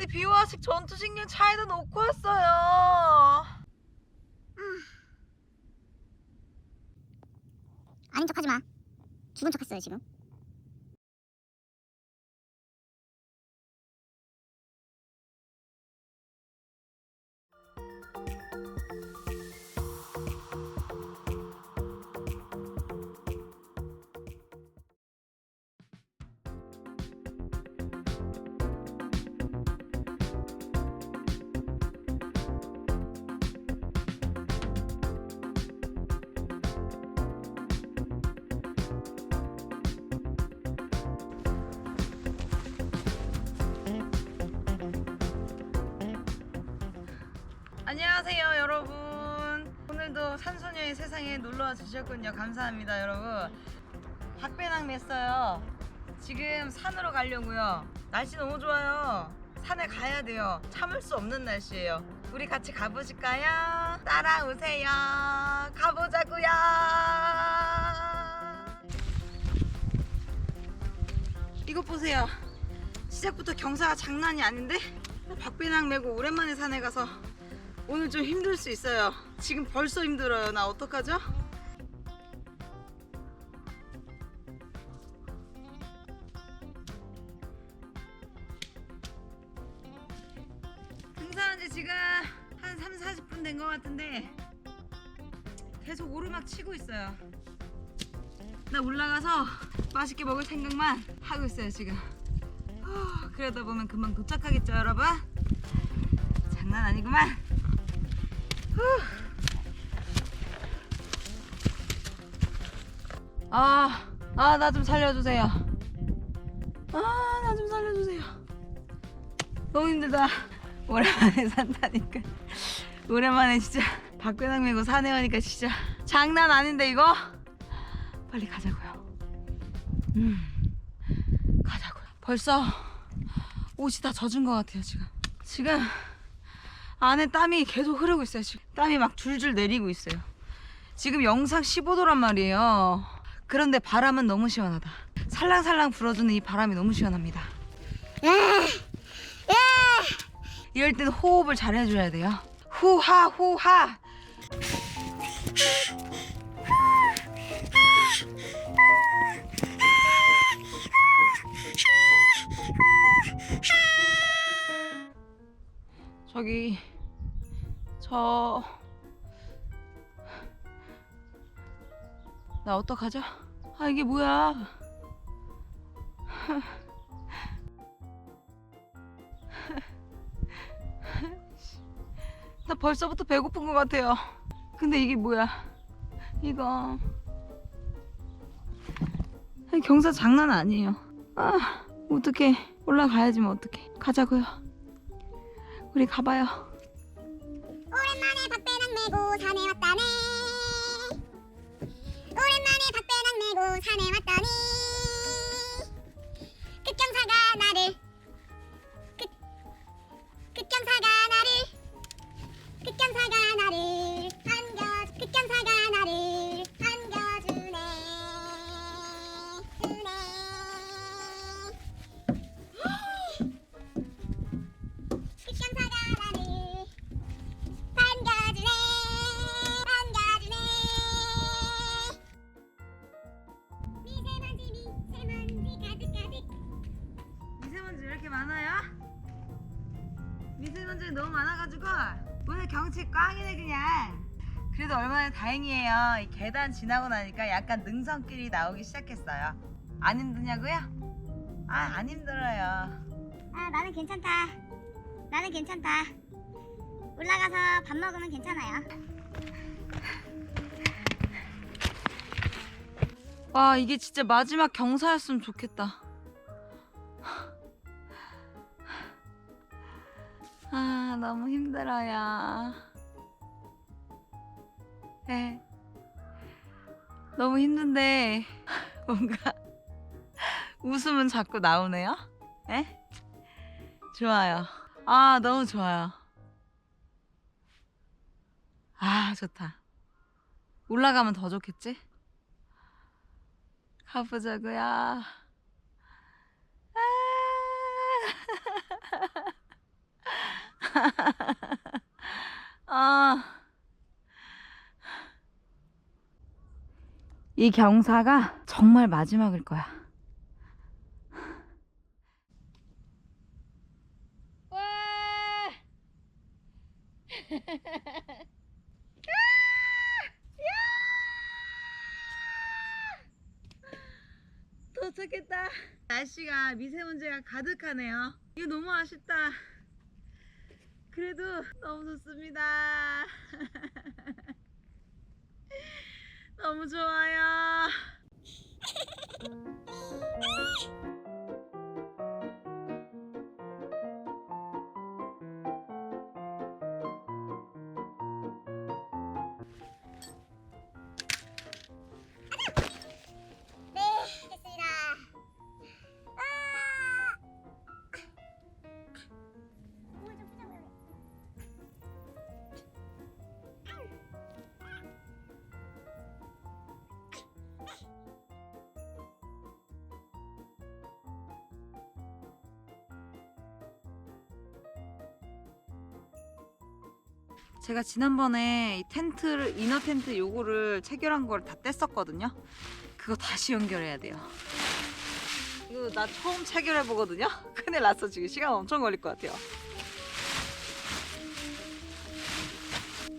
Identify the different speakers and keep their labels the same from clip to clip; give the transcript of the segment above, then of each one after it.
Speaker 1: 내 비화식 전투식량 차에다 놓고 왔어요.
Speaker 2: 아닌 척하지 마. 죽은 척했어요 지금.
Speaker 1: 안녕하세요 여러분. 오늘도 산소녀의 세상에 놀러와 주셨군요. 감사합니다 여러분. 박배낭 맸어요. 지금 산으로 가려고요. 날씨 너무 좋아요. 산에 가야 돼요. 참을 수 없는 날씨예요. 우리 같이 가보실까요? 따라오세요. 가보자고요. 이것 보세요. 시작부터 경사가 장난이 아닌데? 박배낭 메고 오랜만에 산에 가서 오늘 좀 힘들 수 있어요. 지금 벌써 힘들어요. 나 어떡하죠? 등산한 지 지금 한 3, 40분 된 것 같은데 계속 오르막 치고 있어요. 나 올라가서 맛있게 먹을 생각만 하고 있어요, 지금. 후, 그러다 보면 금방 도착하겠죠, 여러분? 장난 아니구만. 아, 아, 나 좀 살려주세요. 아, 나 좀 살려주세요. 너무 힘들다. 오랜만에 산다니까. 오랜만에 진짜 박배낭 메고 산에 오니까 진짜 장난 아닌데 이거? 빨리 가자고요. 음, 가자고요. 벌써 옷이 다 젖은 것 같아요 지금. 지금 안에 땀이 계속 흐르고 있어요. 지금 땀이 막 줄줄 내리고 있어요. 지금 영상 15도란 말이에요. 그런데 바람은 너무 시원하다. 살랑살랑 불어주는 이 바람이 너무 시원합니다. 이럴 땐 호흡을 잘 해줘야 돼요. 후하 후하. 저기 저... 나 어떡하죠? 아 이게 뭐야? 나 벌써부터 배고픈 것 같아요. 근데 이게 뭐야? 이거. 경사 장난 아니에요. 아 어떡해. 올라가야지 뭐 어떡해. 가자고요. 우리 가봐요
Speaker 2: 메고 산에 왔다네. 오랜만에 박배낭 메고 산에 왔다니. 급경사가 나를 급 급경사가 나를 급경사가 나를 반겨 급경사가 나를
Speaker 1: 이렇게 많아요? 미세먼지 너무 많아가지고 오늘 경치 꽝이네 그냥. 그래도 얼마나 다행이에요. 이 계단 지나고 나니까 약간 능선길이 나오기 시작했어요. 안 힘드냐고요? 아 안 힘들어요.
Speaker 2: 아 나는 괜찮다. 나는 괜찮다. 올라가서 밥 먹으면 괜찮아요.
Speaker 1: 와 이게 진짜 마지막 경사였으면 좋겠다 아 너무 힘들어요 네. 너무 힘든데 뭔가 웃음은 자꾸 나오네요 네? 좋아요 아 너무 좋아요 아 좋다 올라가면 더 좋겠지? 가보자고요. 아~ 아. 이 경사가 정말 마지막일 거야. 와! 도착했다. 날씨가 미세먼지가 가득하네요. 이거 너무 아쉽다. 그래도 너무 좋습니다. 너무 좋아요. 제가 지난번에 이 텐트를 이너 텐트 요거를 체결한 걸 다 뗐었거든요. 그거 다시 연결해야 돼요. 이거 나 처음 체결해 보거든요. 큰일 났어 지금 시간 엄청 걸릴 것 같아요.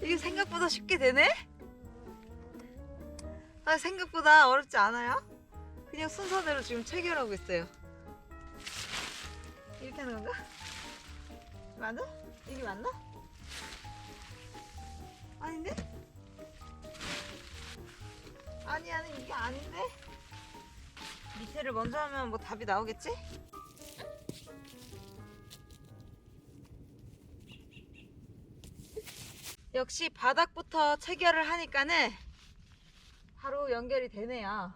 Speaker 1: 이게 생각보다 쉽게 되네? 아 생각보다 어렵지 않아요? 그냥 순서대로 지금 체결하고 있어요. 이렇게 하는 건가? 맞아? 이게 맞나? 아닌데? 아니 아니 이게 아닌데? 밑에를 먼저 하면 뭐 답이 나오겠지? 역시 바닥부터 체결을 하니까는 바로 연결이 되네요.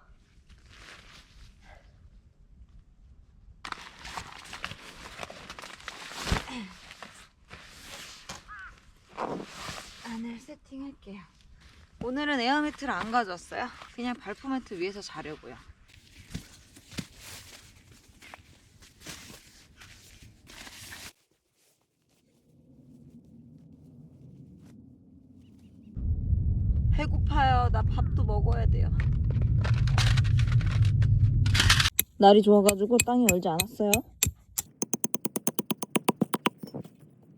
Speaker 1: 안을 세팅할게요. 오늘은 에어매트를 안 가져왔어요. 그냥 발포 매트 위에서 자려고요. 배고파요. 나 밥도 먹어야 돼요. 날이 좋아가지고 땅이 얼지 않았어요.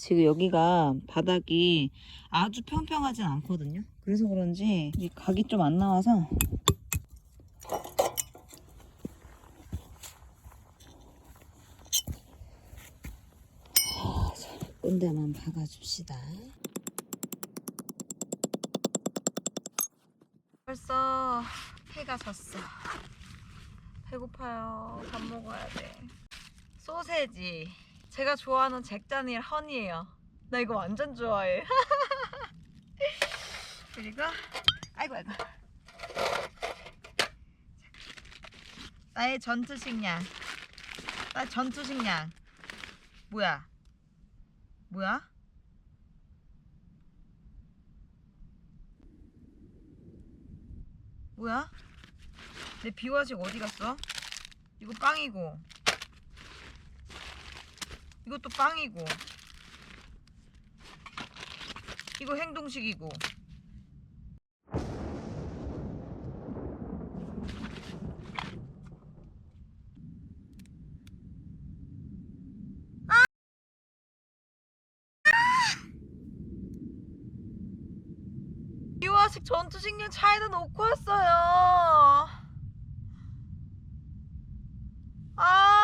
Speaker 1: 지금 여기가 바닥이 아주 평평하진 않거든요. 그래서 그런지 이 각이 좀 안 나와서 꼰대만 박아줍시다. 벌써 해가 졌어. 배고파요. 밥 먹어야 돼. 소세지. 제가 좋아하는 잭다니엘 허니예요. 나 이거 완전 좋아해. 그리고 아이고 아이고. 나의 전투 식량. 나 전투 식량. 뭐야? 뭐야? 뭐야? 내 비화식 어디 갔어? 이거 빵이고. 이것도 빵이고. 이거 행동식이고. 이화식 전투식량 차에다 놓고 왔어요. 아.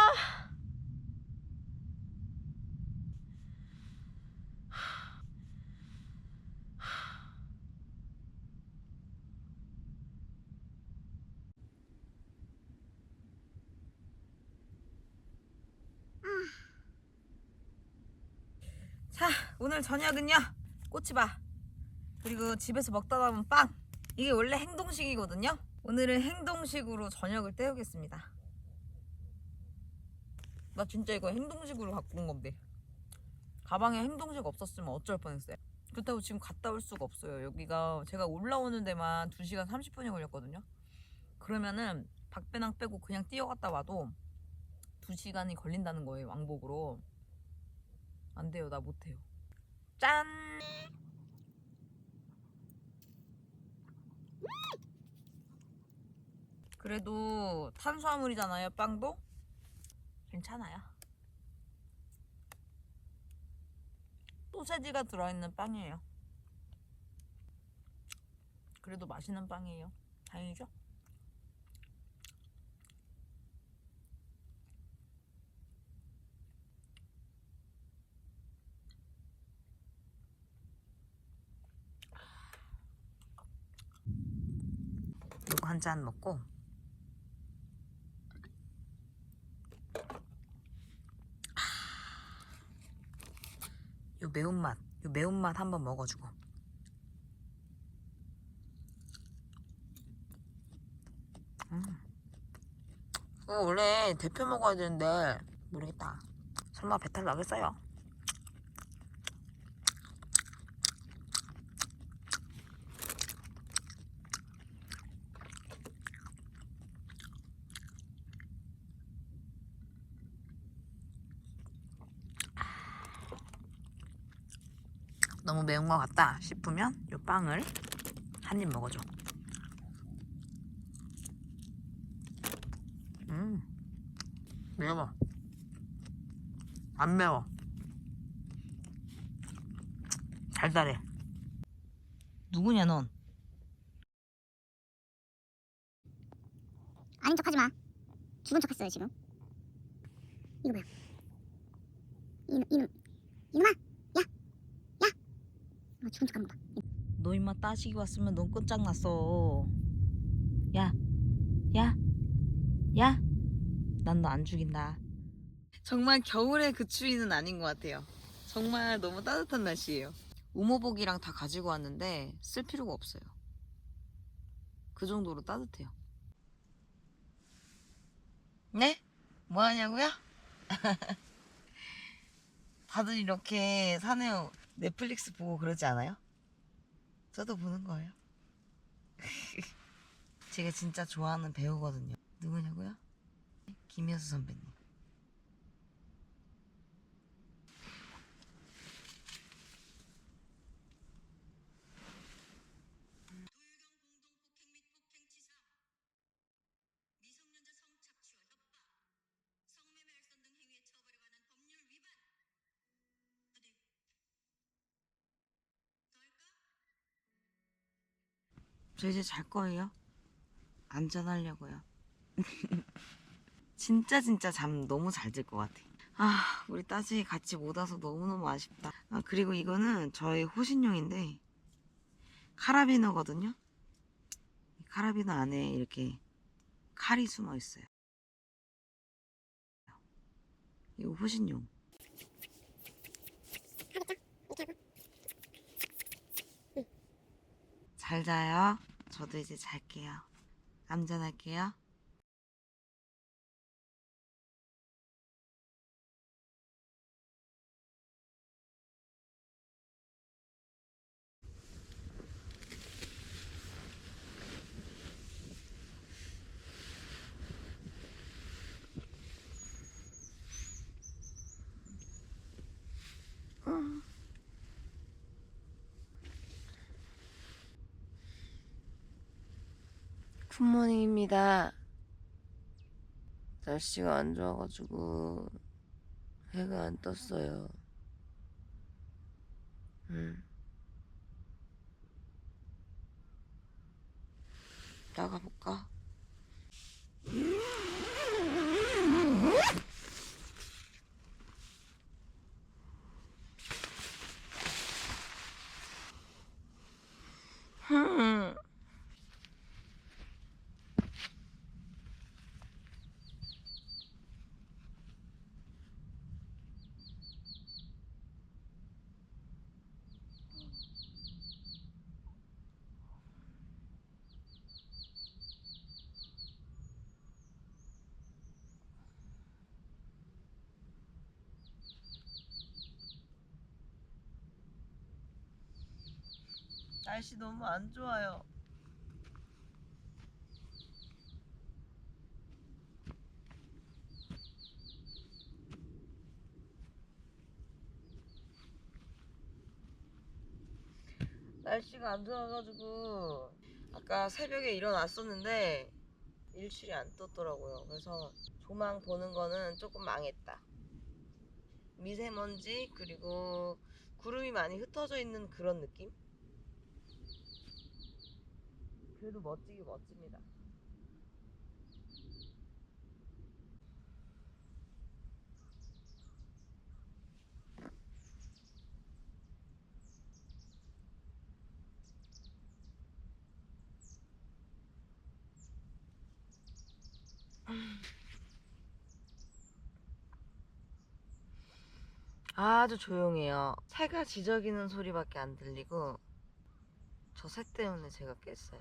Speaker 1: 자, 오늘 저녁은요. 꼬치밥. 그리고 집에서 먹다 남은 빵. 이게 원래 행동식이거든요. 오늘은 행동식으로 저녁을 때우겠습니다. 나 진짜 이거 행동식으로 갖고 온 건데. 가방에 행동식 없었으면 어쩔 뻔했어요. 그렇다고 지금 갔다 올 수가 없어요. 여기가 제가 올라오는 데만 2시간 30분이 걸렸거든요. 그러면은 박배낭 빼고 그냥 뛰어갔다 와도 2시간이 걸린다는 거예요. 왕복으로. 안 돼요. 나 못해요. 짠. 그래도 탄수화물이잖아요, 빵도? 괜찮아요. 소세지가 들어있는 빵이에요. 그래도 맛있는 빵이에요. 다행이죠? 한 잔 먹고 요 매운맛 요 매운맛 한번 먹어주고 음. 이거 원래 대표 먹어야 되는데 모르겠다 설마 배탈 나겠어요? 너무 매운 것 같다 싶으면 요 빵을 한 입 먹어줘. 음, 매워. 안 매워. 달달해. 누구냐 넌?
Speaker 2: 아닌 척하지 마. 죽은 척했어요 지금. 이거 뭐야? 이놈 이놈 이놈아. 아, 죽은 척한 거다.
Speaker 1: 너 임마 따시기 왔으면 넌 끝장났어. 야, 야, 야. 난 너 안 죽인다. 정말 겨울의 그 추위는 아닌 것 같아요. 정말 너무 따뜻한 날씨예요. 우모복이랑 다 가지고 왔는데 쓸 필요가 없어요. 그 정도로 따뜻해요. 네? 뭐 하냐고요? 다들 이렇게 산에 넷플릭스 보고 그러지 않아요? 저도 보는 거예요. 제가 진짜 좋아하는 배우거든요. 누구냐고요? 김혜수 선배님. 저 이제 잘 거예요. 안전하려고요. 진짜 진짜 잠 너무 잘 들 것 같아. 아, 우리 따지 같이 못 와서 너무너무 아쉽다. 아, 그리고 이거는 저의 호신용인데 카라비너거든요. 이 카라비너 안에 이렇게 칼이 숨어 있어요. 이거 호신용. 잘 자요. 저도 이제 잘게요. 안전할게요. 굿모닝입니다. 날씨가 안 좋아가지고 해가 안 떴어요. 음. 나가볼까? 흠. 날씨 너무 안 좋아요. 날씨가 안 좋아가지고 아까 새벽에 일어났었는데 일출이 안 떴더라고요. 그래서 조망 보는 거는 조금 망했다. 미세먼지 그리고 구름이 많이 흩어져 있는 그런 느낌? 그래도 멋지기 멋집니다. 아주 조용해요. 새가 지저귀는 소리밖에 안 들리고 저 새 때문에 제가 깼어요.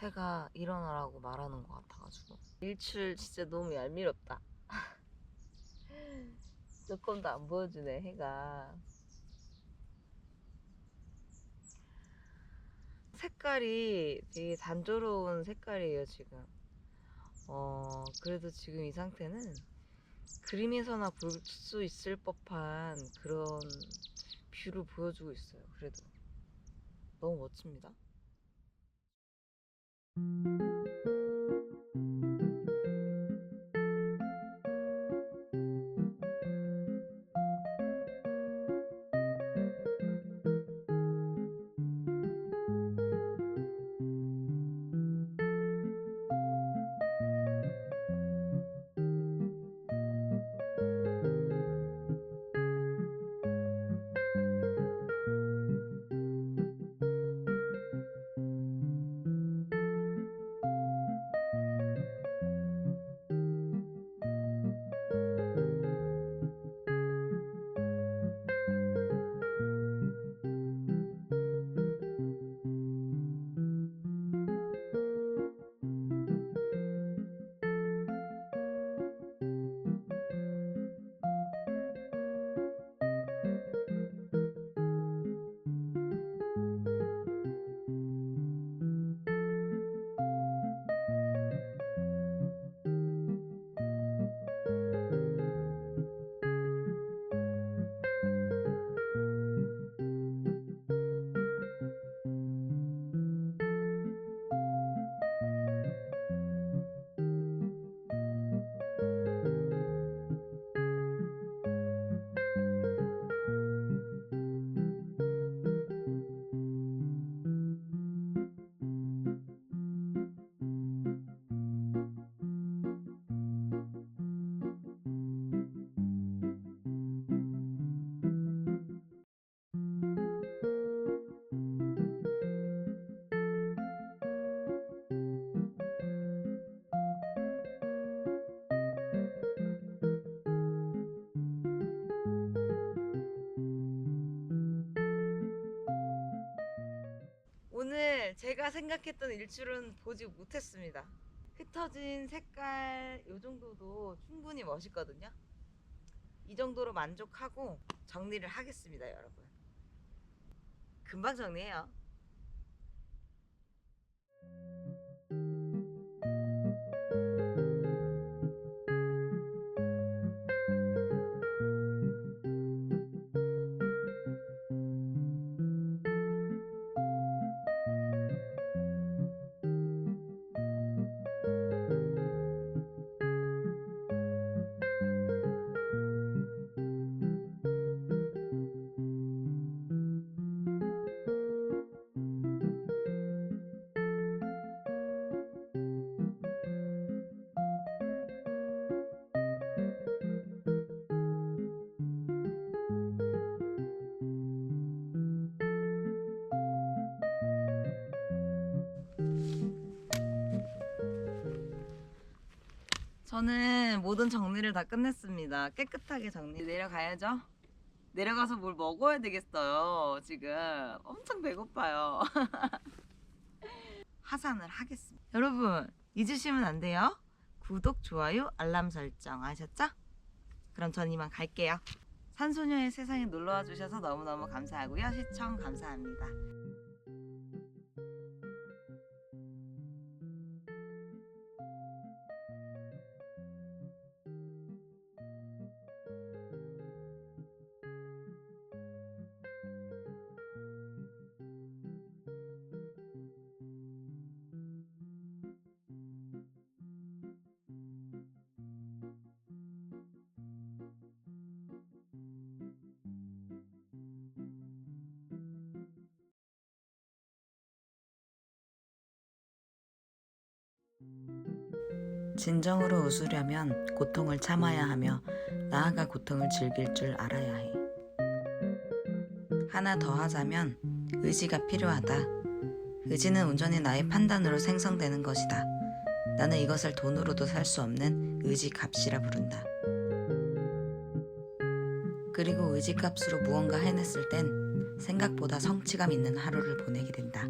Speaker 1: 새가 일어나라고 말하는 것 같아가지고 일출 진짜 너무 얄미웠다. 조금도 안 보여주네 해가. 색깔이 되게 단조로운 색깔이에요 지금. 어 그래도 지금 이 상태는 그림에서나 볼 수 있을 법한 그런 뷰를 보여주고 있어요. 그래도 너무 멋집니다. 오늘 제가 생각했던 일출은 보지 못했습니다. 흩어진 색깔 요 정도도 충분히 멋있거든요. 이 정도로 만족하고 정리를 하겠습니다, 여러분. 금방 정리해요. 저는 모든 정리를 다 끝냈습니다. 깨끗하게 정리 내려가야죠. 내려가서 뭘 먹어야 되겠어요. 지금 엄청 배고파요. 하산을 하겠습니다. 여러분 잊으시면 안 돼요. 구독, 좋아요, 알람 설정 아셨죠? 그럼 전 이만 갈게요. 산소녀의 세상에 놀러와 주셔서 너무너무 감사하고요. 시청 감사합니다. 진정으로 웃으려면 고통을 참아야 하며 나아가 고통을 즐길 줄 알아야 해. 하나 더 하자면 의지가 필요하다. 의지는 온전히 나의 판단으로 생성되는 것이다. 나는 이것을 돈으로도 살 수 없는 의지 값이라 부른다. 그리고 의지 값으로 무언가 해냈을 땐 생각보다 성취감 있는 하루를 보내게 된다.